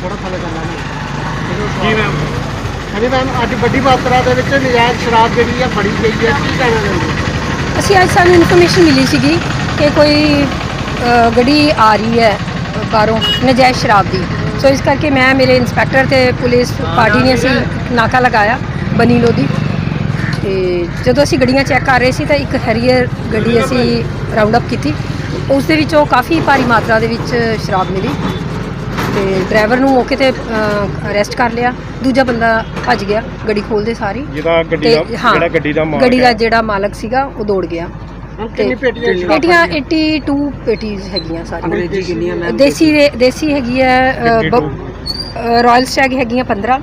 ਥੋੜਾ ਥੱਲੇ ਕਰ ਲੈਣਾ ਜੀ ਮੈਮ ਹਾਂਜੀ ਮੈਮ ਅੱਜ ਵੱਡੀ ਮਾਤਰਾ ਦੇ ਵਿੱਚ ਨਜਾਇਜ਼ ਸ਼ਰਾਬ ਜਿਹੜੀ ਆ ਫੜੀ ਗਈ ਹੈ ਕੀ ਕਹਿਣਾ ਚਾਹੁੰਦੇ ਅਸੀਂ ਅੱਜ ਸਾਨੂੰ ਇਨਫੋਰਮੇਸ਼ਨ ਮਿਲੀ ਸੀਗੀ ਕਿ ਕੋਈ ਗੱਡੀ ਆ ਰਹੀ ਹੈ ਬਾਹਰੋਂ ਨਜਾਇਜ਼ ਸ਼ਰਾਬ ਦੀ। ਸੋ ਇਸ ਕਰਕੇ ਮੈਂ ਮੇਰੇ ਇੰਸਪੈਕਟਰ ਤੇ ਪੁਲਿਸ ਪਾਰਟੀ ਨੇ ਅਸੀਂ ਨਾਕਾ ਲਗਾਇਆ ਬਨੀ ਲੋਦੀ ਤੇ ਜਦੋਂ ਅਸੀਂ ਗੱਡੀਆਂ ਚੈੱਕ ਕਰ ਰਹੇ ਸੀ ਤਾਂ ਇੱਕ ਹੈਰੀਅਰ ਗੱਡੀ ਅਸੀਂ ਰਾਉਂਡ ਅਪ ਕੀਤੀ। ਉਸ ਦੇ ਵਿੱਚੋਂ ਕਾਫੀ ਭਾਰੀ ਮਾਤਰਾ ਦੇ ਵਿੱਚ ਸ਼ਰਾਬ ਮਿਲੀ ਤੇ ਡਰਾਈਵਰ ਨੂੰ ਮੌਕੇ ਤੇ ਅਰੈਸਟ ਕਰ ਲਿਆ। ਦੂਜਾ ਬੰਦਾ ਭੱਜ ਗਿਆ ਗੱਡੀ ਖੋਲਦੇ ਸਾਰੀ ਜਿਹਦਾ ਗੱਡੀ ਤੇ ਦਾ ਹਾਂ ਜਿਹੜਾ ਗੱਡੀ ਦਾ ਮਾਲਕ ਗੱਡੀ ਦਾ ਹੈ। ਜਿਹੜਾ ਮਾਲਕ ਸੀਗਾ ਉਹ ਦੌੜ ਗਿਆ। ਮੈਮ ਕਿੰਨੀ ਪੇਟੀਆਂ ਸ਼ਰਾਬ ਪੇਟੀਆਂ ਫੜੀਆਂ? 82 ਪੇਟੀਜ਼ ਹੈਗੀਆਂ ਸਾਰੀਆਂ। ਅੰਗਰੇਜ਼ੀ ਕਿੰਨੀਆਂ ਮੈਮ ਦੇਸੀ ਦੇ- ਦੇਸੀ ਹੈਗੀ ਹੈ 52 ਰਾਇਲ ਸਟੈਗ ਹੈਗੀਆਂ 15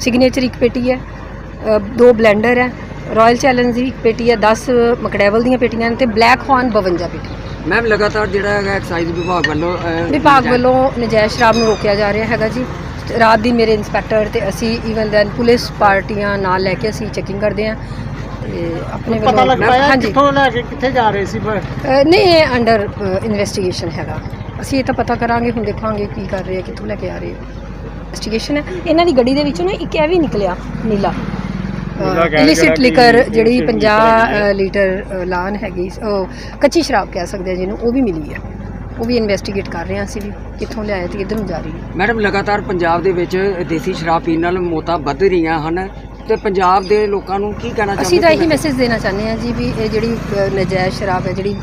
ਸਿਗਨੇਚਰ ਇੱਕ ਪੇਟੀ ਹੈ ਅ, ਦੋ ਬਲੈਂਡਰ ਹੈ। ਰਾਇਲ ਚੈਲੰਜ ਦੀ ਇੱਕ ਪੇਟੀ ਹੈ 10 ਮਕਡੈਵਲ ਦੀਆਂ ਪੇਟੀਆਂ ਨੇ ਤੇ ਬਲੈਕ ਹੌਰਨ 52 ਪੇਟੀ ਮੈਮ ਲਗਾਤਾਰ ਜਿਹੜਾ ਹੈਗਾ ਐਕਸਾਈਜ਼ ਵਿਭਾਗ ਵੱਲੋਂ ਅਹ, ਵਿਭਾਗ ਵੱਲੋਂ ਨਜਾਇਜ਼ ਸ਼ਰਾਬ ਨੂੰ ਰੋਕਿਆ ਜਾ ਰਿਹਾ ਹੈਗਾ ਜੀ। ਰਾਤ ਦੀ ਮੇਰੇ ਇੰਸਪੈਕਟਰ ਤੇ ਅਸੀਂ ਈਵਨ ਦੈਨ ਪੁਲਿਸ ਪਾਰਟੀਆਂ ਨਾਲ ਲੈ ਕੇ ਅਸੀਂ ਚੈਕਿੰਗ ਕਰਦੇ ਹਾਂ ਤੇ ਆਪਣੇ ਪਤਾ ਲੱਗ ਵੱਲੋਂ ਪਾਇਆ ਹਾਂਜੀ। ਕਿੱਥੋਂ ਲੈ ਕੇ ਕਿੱਥੇ ਜਾ ਰਹੇ ਸੀ ਅ, ਨਹੀਂ ਇਹ ਅੰਡਰ ਇਨਵੈਸਟੀਗੇਸ਼ਨ ਹੈਗਾ। ਅਸੀਂ ਇਹ ਤਾਂ ਪਤਾ ਕਰਾਂਗੇ ਹੁਣ ਦੇਖਾਂਗੇ ਕੀ ਕਰ ਰਹੇ ਆ ਕਿੱਥੋਂ ਲੈ ਕੇ ਆ ਰਹੇ ਆ। ਇਨਵੈਸਟੀਗੇਸ਼ਨ ਹੈ। ਇਹਨਾਂ ਦੀ ਗੱਡੀ ਦੇ ਵਿੱਚੋਂ ਨਾ ਇੱਕ ਇਹ ਵੀ ਨਿਕਲਿਆ ਨੀਲਾ। ਇਲਿਸਿਟ ਲਿਕਰ ਜਿਹੜੀ illicit 50 liquor ਹੈਗੀ ਹੈ। ਅ, ਲੀਟਰ ਲਾਨ ਹੈਗੀ। ਉਹ ਕੱਚੀ ਸ਼ਰਾਬ ਕਹਿ ਸਕਦੇ ਆ ਜਿਹਨੂੰ ਉਹ ਵੀ ਮਿਲੀ ਹੈ ਉਹ ਵੀ ਇਨਵੈਸਟੀਗੇਟ ਕਰ ਰਹੇ ਹਾਂ ਅਸੀਂ ਵੀ ਕਿੱਥੋਂ ਲਿਆਏ ਤੇ ਕਿੱਧਰ ਨੂੰ ਜਾ ਰਹੀ ਹੈ ਮੈਡਮ ਲਗਾਤਾਰ ਪੰਜਾਬ ਦੇ ਵਿੱਚ ਦੇਸੀ ਸ਼ਰਾਬ ਪੀਣ ਨਾਲ ਮੌਤਾਂ ਵੱਧ ਰਹੀਆਂ ਹਨ। ਤੇ ਪੰਜਾਬ ਦੇ ਲੋਕਾਂ ਨੂੰ ਕੀ ਕਹਿਣਾ ਚਾਹੁੰਦੇ ਅਸੀਂ ਤਾਂ ਇਹੀ? ਮੈਸੇਜ ਦੇਣਾ ਚਾਹੁੰਦੇ ਹਾਂ ਜੀ ਵੀ ਇਹ ਜਿਹੜੀ ਨਜਾਇਜ਼ ਸ਼ਰਾਬ ਹੈ ਜਿਹੜੀ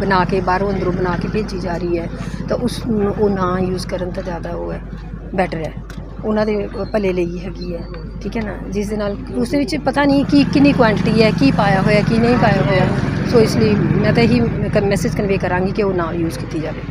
ਬਣਾ ਕੇ ਬਾਹਰੋਂ ਅੰਦਰੋਂ ਬਣਾ ਕੇ ਭੇਜੀ ਜਾ ਰਹੀ ਹੈ ਤਾਂ ਉਸ ਨੂੰ ਉਹ ਨਾ ਯੂਜ਼ ਕਰਨ ਤਾਂ ਜ਼ਿਆਦਾ ਉਹ ਹੈ ਬੈਟਰ ਹੈ। ਉਹਨਾਂ ਦੇ ਭਲੇ ਲਈ ਹੈਗੀ ਹੈ, ਠੀਕ ਹੈ ਨਾ? ਜਿਸ ਦੇ ਨਾਲ ਉਸ ਦੇ ਵਿੱਚ ਪਤਾ ਨਹੀਂ ਕੀ, ਕਿੰਨੀ ਕੁਆਂਟੀਟੀ ਹੈ, ਕੀ ਪਾਇਆ ਹੋਇਆ, ਕੀ ਨਹੀਂ ਪਾਇਆ ਹੋਇਆ। ਸੋ ਇਸ ਲਈ ਮੈਂ ਤਾਂ ਇਹੀ ਮੈਸੇਜ ਕਨਵੇ ਕਰਾਂਗੀ ਕਿ ਉਹ ਨਾ ਯੂਜ਼ ਕੀਤੀ ਜਾਵੇ।